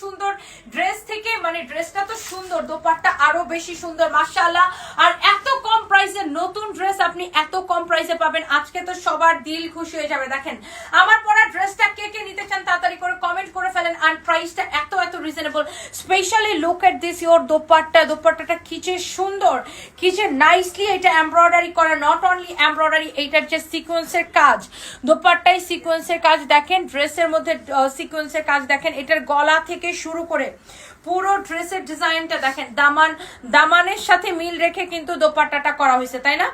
সুন্দর ড্রেস থেকে মানে ড্রেসটা তো সুন্দর দোপাট্টা আরও বেশি সুন্দর মাসা আর এত কম প্রাইসে নতুন ড্রেস আপনি এত কম প্রাইসে পাবেন। আজকে তো সবার দিল খুশি হয়ে যাবে, দেখেন। আমার পরা ড্রেসটা কে কে নিতে চান তাড়াতাড়ি করে কমেন্ট করে ফেলেন। আর প্রাইসটা এত এত reasonable specially look at this your dupatta. দোপাট্টাটা কি যে সুন্দর, কি যে নাইসলি এটা এমব্রয়ডারি করা। নট অনলি এমব্রয়ডারি এইটার যে সিকোয়েন্সের কাজ। দোপাট্টায় সিকোয়েন্সের কাজ, দেখেন ড্রেসের মধ্যে সিকোয়েন্সের কাজ, দেখেন, এটার গলা থেকে শুরু করে। পুরো ড্রেসের ডিজাইনটা দেখেন, দামান, দামানের সাথে মিল রেখে কিন্তু দোপাট্টাটা করা হয়েছে, তাই না?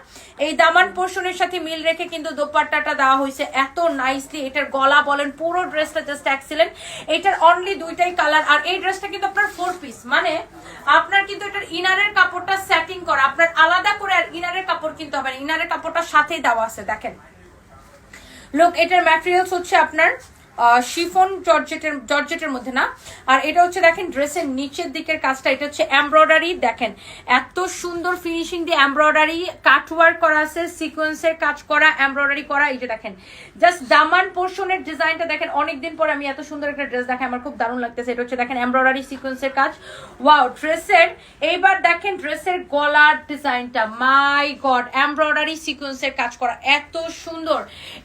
এই দামান পোর্শনের সাথে মিল রেখে কিন্তু দোপাট্টাটা দেওয়া হয়েছে, এত নাইসলি এটার গলা বলেন, পুরো ড্রেসটা জাস্ট এক্সিলেন্ট এটার অনলি দুইটাই কালার আর এই ড্রেসটা কিন্তু আপনার ফোর পিস মানে আপনার কিন্তু এটার ইনারের কাপড়টা সেটিং করা, আপনার আলাদা করে আর ইনারের কাপড় কিন্তু হবে ইনারের কাপড়টা সাথেই দেওয়া আছে, দেখেন। লোক এটার ম্যাটেরিয়ালস হচ্ছে আপনার শিফন জর্জেটের জর্জেটের মধ্যে না। আর এটা হচ্ছে, দেখেন, ড্রেসের নিচের দিকের কাজটা, এটা হচ্ছে এমব্রয়ডারি। দেখেন, এত সুন্দর ফিনিশিং দিয়ে এমব্রয়ডারি কাটওয়ার্ক করা আছে সিকোয়েন্সের কাজ করা, এমব্রয়ডারি করা, এই যে দেখেন। জাস্ট দামান পোর্শনের ডিজাইনটা দেখেন, অনেকদিন পরে আমি এত সুন্দর একটা ড্রেস দেখে আমার খুব দারুণ লাগতেছে। এটা হচ্ছে, দেখেন, এমব্রয়ডারি সিকোয়েন্সের কাজ। ওয়াও ড্রেসের, এইবার দেখেন, ড্রেসের গলার ডিজাইনটা মাই গড এমব্রয়ডারি সিকোয়েন্সের কাজ করা, এত সুন্দর।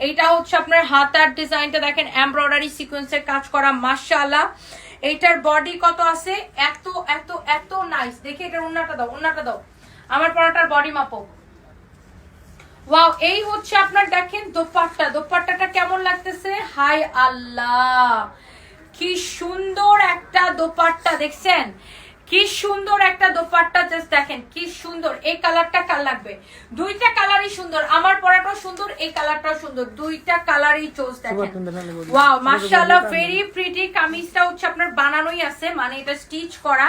এইটা হচ্ছে আপনার হাতার ডিজাইনটা দেখেন, এমব্রয়ডারি সিকোয়েন্সের কাজ করা, মাশাআল্লাহ। এইটার বডি কত আছে? এত এত এত নাইস দেখি এটার উন্নাটা দাও উন্নাটা দাও। আমার পরাটার বডি মাপো। ওয়াও, এই হচ্ছে আপনার দেখেন দোপাট্টা। দোপাট্টাটা কেমন লাগতেছে? হাই আল্লাহ! কি সুন্দর একটা দোপাট্টা, দেখছেন? কি সুন্দর একটা দোপাট্টা জাস্ট দেখেন কি সুন্দর। এই কালারটা কাল লাগবে? দুইটা কালারই সুন্দর। আমার পরাটাও সুন্দর এই কালারটাও সুন্দর। দুইটা কালারই চোজ দেখেন। ওয়াও মাশাআল্লাহ ভেরি প্রিটি কামিজটা হচ্ছে আপনার বানানোই আছে মানে এটা স্টিচ করা।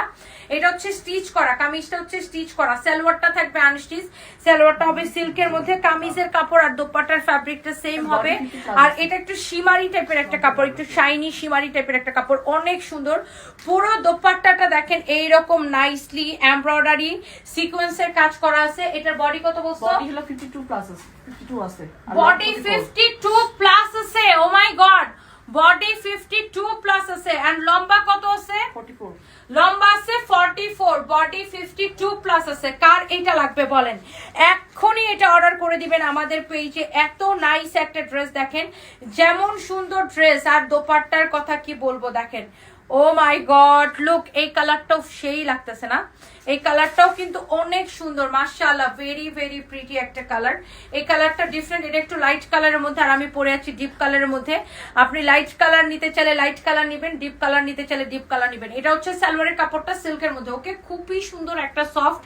এটা হচ্ছে স্টিচ করা কামিজটা হচ্ছে স্টিচ করা। সালোয়ারটা থাকবে আনস্টিচ সালোয়ারটা হবে সিল্কের মধ্যে কামিজের কাপড় আর দোপাট্টার ফ্যাব্রিকটা সেম হবে। আর এটা একটু শিমারি টাইপের একটা কাপড় একটু শাইনি শিমারি টাইপের একটা কাপড় অনেক সুন্দর। পুরো দোপাট্টাটা দেখেন এই রকম নাইসলি এমব্রয়ডারি সিকোয়েন্সের কাজ করা আছে। এটার বডি কত বলছো? বডি হলো 52 প্লাস আছে 52 আছে। Body long 44 fifty two plus আছে ও my god body fifty two plus আছে এন্ড লম্বা কত আছে? 44 লম্বা আছে forty four body fifty two plus আছে। কার এটা লাগবে বলেন? এক্ষুনি এটা অর্ডার করে দিবেন আমাদের পেজে এত নাইস একটা ড্রেস দেখেন। যেমন সুন্দর ড্রেস আর দোপাট্টার কথা কি বলব দেখেন? ও মাই গড লুক এই কালারটাও সেই লাগতেছে না এই কালারটাও কিন্তু অনেক সুন্দর, মাশাআল্লাহ ভেরি ভেরি প্রিটি একটা কালার। এই কালারটা ডিফারেন্ট এটা একটু লাইট কালারের মধ্যে, আর আমি পরে আছি ডিপ কালারের মধ্যে। আপনি লাইট কালার নিতে চাইলে লাইট কালার নেবেন ডিপ কালার নিতে চাইলে ডিপ কালার নেবেন। এটা হচ্ছে সালোয়ারের কাপড়টা সিল্কের মধ্যে ওকে খুবই সুন্দর একটা সফট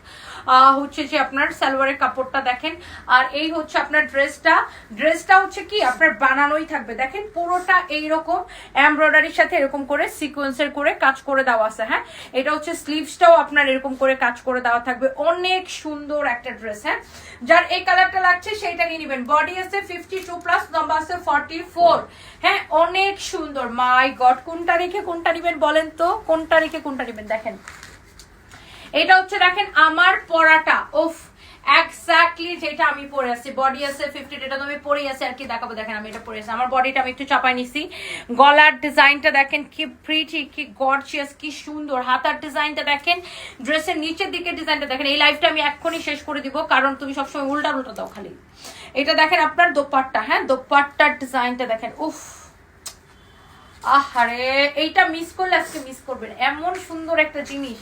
হচ্ছে যে আপনার সালোয়ারের কাপড়টা দেখেন। আর এই হচ্ছে আপনার ড্রেসটা ড্রেসটা হচ্ছে কি? আপনার বানানোই থাকবে। দেখেন, পুরোটা এইরকম এমব্রয়ডারির সাথে এরকম করে সিকোয়েন্সের করে কাজ করে দেওয়া আছে হ্যাঁ? এটা হচ্ছে স্লিভসটাও আপনার এরকম করে কাজ করে দেওয়া থাকবে। অনেক সুন্দর একটা ড্রেস হ্যাঁ? যার এই কালারটা লাগছে, সেইটা নিয়ে নেবেন। বডি আছে ফিফটি টু প্লাস লম্বা আছে ফর্টি ফোর হ্যাঁ? অনেক সুন্দর। মাই গড কোনটা রেখে কোনটা নেবেন বলেন তো? কোনটা রেখে কোনটা নেবেন? দেখেন। এটা হচ্ছে, দেখেন, আমার পরাটা। ওফ এক্স্যাক্টলি যেটা আমি পরে আছি। বডি আছে ফিফটি এটা তো আমি পরেই আছি, আর কি দেখাবো? দেখেন, আমি এটা পরে আছি। আমার বডিটা আমি একটু চাপাই নিছি। গলার ডিজাইনটা দেখেন, কি প্রিটি কি গর্জিয়াস কি সুন্দর। হাতার ডিজাইনটা দেখেন ড্রেসের নিচের দিকে ডিজাইনটা দেখেন। এই লাইফটা আমি এক্ষুনি শেষ করে দিব, কারণ তুমি সবসময় উল্টা উল্টা দাও খালি। এটা দেখেন আপনার দোপাট্টা হ্যাঁ? দোপাট্টার ডিজাইনটা দেখেন, উফ! আহারে, এইটা মিস করলে আজকে মিস করবেন। এমন সুন্দর একটা জিনিস।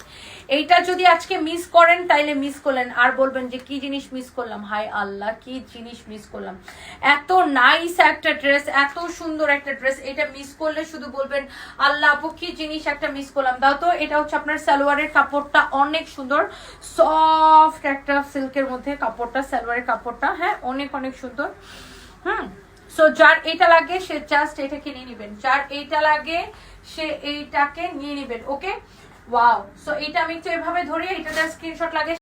এইটা যদি আজকে মিস করেন, তাইলে মিস করলেন। আর বলবেন যে, কি জিনিস মিস করলাম? হাই আল্লাহ, কি জিনিস মিস করলাম। এত নাইস একটা ড্রেস এত সুন্দর একটা ড্রেস এটা মিস করলে শুধু বলবেন, আল্লাহ আপু, কি জিনিস একটা মিস করলাম? দাও তো, এটা হচ্ছে আপনার সালোয়ারের কাপড়টা অনেক সুন্দর। সফট একটা সিল্কের মধ্যে কাপড়টা, সালোয়ারের কাপড়টা হ্যাঁ অনেক অনেক সুন্দর। হুম। সো যার এটা লাগে, সে জাস্ট এটাকে নিয়ে নেবেন। যার এইটা লাগে, সে এইটাকে নিয়ে নেবেন ওকে ওয়াও সো এটা আমি একটু এভাবে ধরি এটা স্ক্রিনশট লাগে।